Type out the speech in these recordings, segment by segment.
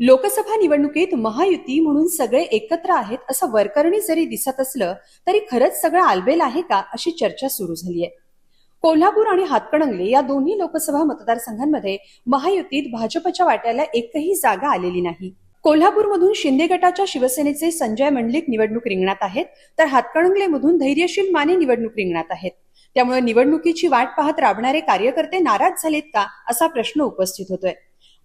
लोकसभा निवडणुकीत महायुती म्हणून सगळे एकत्र आहेत असं वरकरणी जरी दिसत असलं तरी खरंच सगळं आलबेल आहे का अशी चर्चा सुरू झाली आहे. कोल्हापूर आणि हातकणंगले या दोन्ही लोकसभा मतदारसंघांमध्ये महायुतीत भाजपच्या वाट्याला एकही जागा आलेली नाही. कोल्हापूरमधून शिंदे गटाच्या शिवसेनेचे संजय मंडलिक निवडणूक रिंगणात आहेत तर हातकणंगलेमधून धैर्यशील माने निवडणूक रिंगणात आहेत. त्यामुळे निवडणुकीची वाट पाहत राबणारे कार्यकर्ते नाराज झालेत का असा प्रश्न उपस्थित होतोय.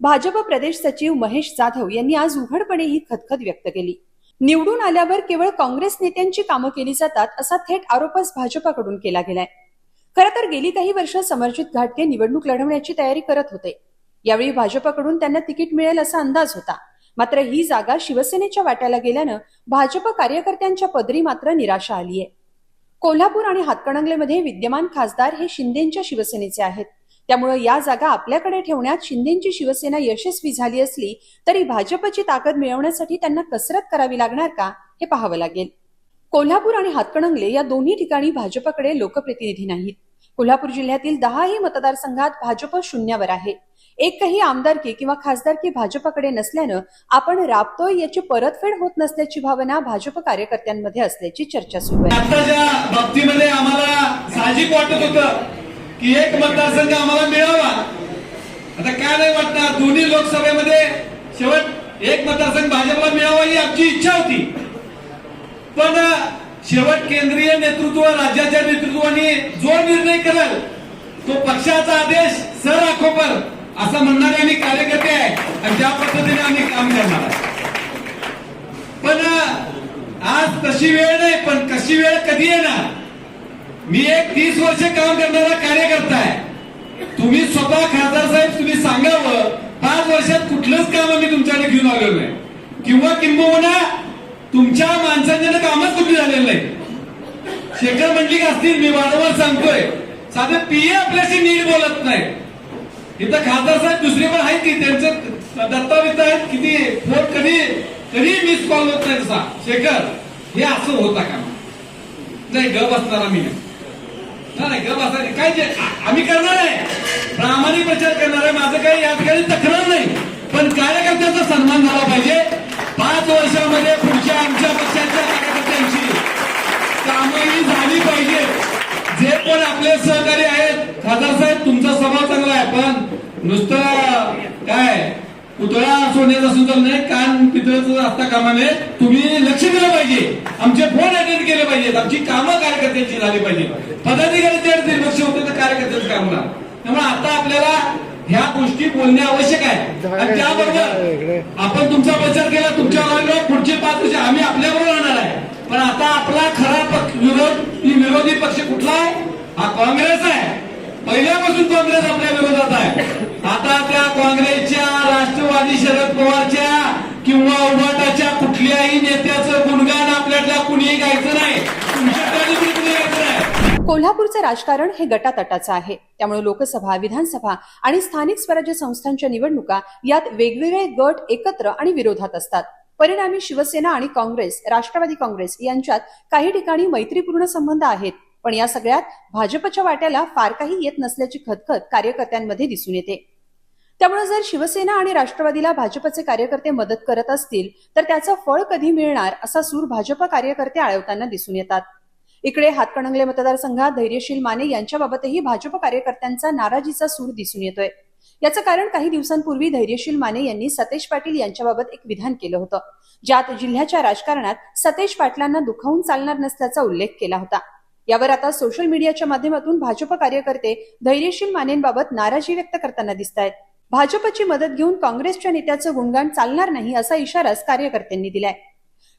भाजप प्रदेश सचिव महेश जाधव यांनी आज उघडपणे ही खदखद व्यक्त केली. निवडून आल्यावर केवळ काँग्रेस नेत्यांची कामं केली जातात असा थेट आरोपच भाजपाकडून केला गेलाय. खरं तर गेली काही वर्ष समर्जित घाटगे निवडणूक लढवण्याची तयारी करत होते. यावेळी भाजपकडून त्यांना तिकीट मिळेल असा अंदाज होता. मात्र ही जागा शिवसेनेच्या वाट्याला गेल्यानं भाजप कार्यकर्त्यांच्या पदरी मात्र निराशा आली आहे कोल्हापूर आणि हातकणंगलेमध्ये विद्यमान खासदार हे शिंदेच्या शिवसेनेचे आहेत. त्यामुळे या जागा आपल्याकडे ठेवण्यात शिंदेची शिवसेना यशस्वी झाली असली तरी भाजपची ताकद मिळवण्यासाठी त्यांना कसरत करावी लागणार का हे पाहावं लागेल. कोल्हापूर आणि हातकणंगले या दोन्ही ठिकाणी भाजपकडे लोकप्रतिनिधी नाहीत. कोल्हापूर जिल्ह्यातील दहाही मतदारसंघात भाजप शून्यावर आहे. एकही आमदारकी किंवा खासदारकी भाजपकडे नसल्यानं आपण राबतोय याची परतफेड होत नसल्याची भावना भाजप कार्यकर्त्यांमध्ये असल्याची चर्चा सुरू आहे. बाबतीमध्ये आम्हाला साहजिक वाटत होतं. की एक मतदारसंघ आम्हाला मिळावा. आता काय नाही वाटणार दोन्ही लोकसभेमध्ये शेवट एक मतदारसंघ भाजपला मिळावा ही आमची इच्छा होती. पण शेवट केंद्रीय नेतृत्व राज्याच्या नेतृत्वाने जो निर्णय करेल तो पक्षाचा आदेश सर आखोपर असं म्हणणारे आम्ही कार्यकर्ते आहे. आणि त्या पद्धतीने आम्ही काम करणार पण आज तशी वेळ नाही पण कशी वेळ कधी येणार? मी एक तीस वर्ष काम करणारा कार्यकर्ता आहे. तुम्ही स्वतः खासदार साहेब तुम्ही सांगावं पाच वर्षात कुठलंच काम आम्ही तुमच्याकडे घेऊन आलेलो नाही. किंवा किंबहुना तुमच्या माणसांच्या कामच कमी झालेलं नाही. शेखर मंडलिक असतील मी वारंवार सांगतोय साधे पीए आपल्याशी नीट बोलत नाही. इथं खासदार साहेब दुसरे पण आहेत की त्यांचं दत्तावित आहेत किती फोन कधी कधी मिस कॉल होत नाही तसा. शेखर हे असं होता का? नाही गप असणार मी नाही. काय आम्ही करणार आहे. प्रामाणिक प्रचार करणार आहे. माझं काही या ठिकाणी तक्रार नाही. पण कार्यकर्त्याचा सन्मान झाला पाहिजे. पाच वर्षामध्ये पुढच्या आमच्या पक्षाच्या कार्यकर्त्यांची कामही झाली पाहिजे. जे पण आपले सहकारी आहेत खासदार साहेब तुमचा स्वभाव चांगला आहे पण नुसतं काय? पुतळा सोन्याचा सुद्धा नाही कान पितळाचं असता कामाने. तुम्ही लक्ष दिलं पाहिजे. आमचे फोन अटेंड केले पाहिजेत. आमची कामं कार्यकर्त्यांची झाली पाहिजे पदाधिकारी त्या दुर्लक्ष होते तर कार्यकर्त्यांचं काम ना त्यामुळे आता आपल्याला ह्या गोष्टी बोलणे आवश्यक आहे. आणि त्याबरोबर आपण तुमचा प्रचार केला तुमच्या पुढचे पाच वर्ष आम्ही आपल्याबरोबर राहणार आहे. पण आता आपला खरा विरोध विरोधी पक्ष कुठला आहे? हा काँग्रेस आहे. पहिल्यापासून काँग्रेस आपल्या विरोधात आहे. आता त्या काँग्रेसच्या राष्ट्रवादी शरद पवारच्या किंवा उभाटाच्या कुठल्याही नेत्याचं गुणगान आपल्यातल्या कुणीही गायचं नाही. गायचं नाही. कोल्हापूरचं राजकारण हे गटातटाचं आहे. त्यामुळे लोकसभा विधानसभा आणि स्थानिक स्वराज्य संस्थांच्या निवडणुका यात वेगवेगळे गट एकत्र आणि विरोधात असतात. परिणामी शिवसेना आणि काँग्रेस राष्ट्रवादी काँग्रेस यांच्यात काही ठिकाणी मैत्रीपूर्ण संबंध आहेत. पण या सगळ्यात भाजपच्या वाट्याला फार काही येत नसल्याची खतखत कार्यकर्त्यांमध्ये दिसून येते. त्यामुळे जर शिवसेना आणि राष्ट्रवादीला भाजपचे कार्यकर्ते मदत करत असतील तर त्याचं फळ कधी मिळणार असा सूर भाजप कार्यकर्ते आळवताना दिसून येतात. इकडे हातकणंगले मतदारसंघात धैर्यशील माने यांच्याबाबतही भाजप कार्यकर्त्यांचा नाराजीचा सूर दिसून येतोय. याचं कारण काही दिवसांपूर्वी धैर्यशील माने यांनी सतेज पाटील यांच्याबाबत एक विधान केलं होतं. ज्यात जिल्ह्याच्या राजकारणात सतेज पाटलांना दुखावून चालणार नसल्याचा उल्लेख केला होता. यावर आता सोशल मीडियाच्या माध्यमातून भाजप कार्यकर्ते धैर्यशील मानेंबाबत नाराजी व्यक्त करताना दिसत आहेत भाजपची मदत घेऊन काँग्रेसच्या नेत्याचं गुणगान चालणार नाही असा इशाराच कार्यकर्त्यांनी दिलाय.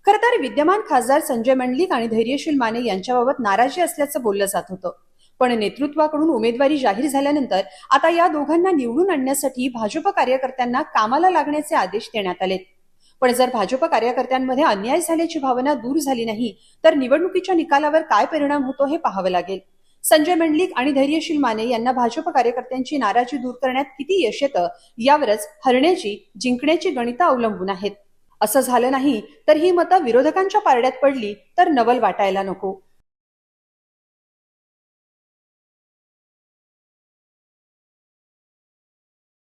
खर तर विद्यमान खासदार संजय मंडलिक आणि धैर्यशील माने यांच्याबाबत नाराजी असल्याचं बोललं जात होतं. पण नेतृत्वाकडून उमेदवारी जाहीर झाल्यानंतर आता या दोघांना निवडून आणण्यासाठी भाजप कार्यकर्त्यांना कामाला लागण्याचे आदेश देण्यात आलेत. पण जर भाजप कार्यकर्त्यांमध्ये अन्याय झाल्याची भावना दूर झाली नाही तर निवडणुकीच्या निकालावर काय परिणाम होतो हे पाहावं लागेल. संजय मंडलिक आणि धैर्यशील माने यांना भाजप कार्यकर्त्यांची नाराजी दूर करण्यात किती यश येतं यावरच हरण्याची जिंकण्याची गणितं अवलंबून आहेत. असं झालं नाही तर ही मतं विरोधकांच्या पारड्यात पडली तर नवल वाटायला नको.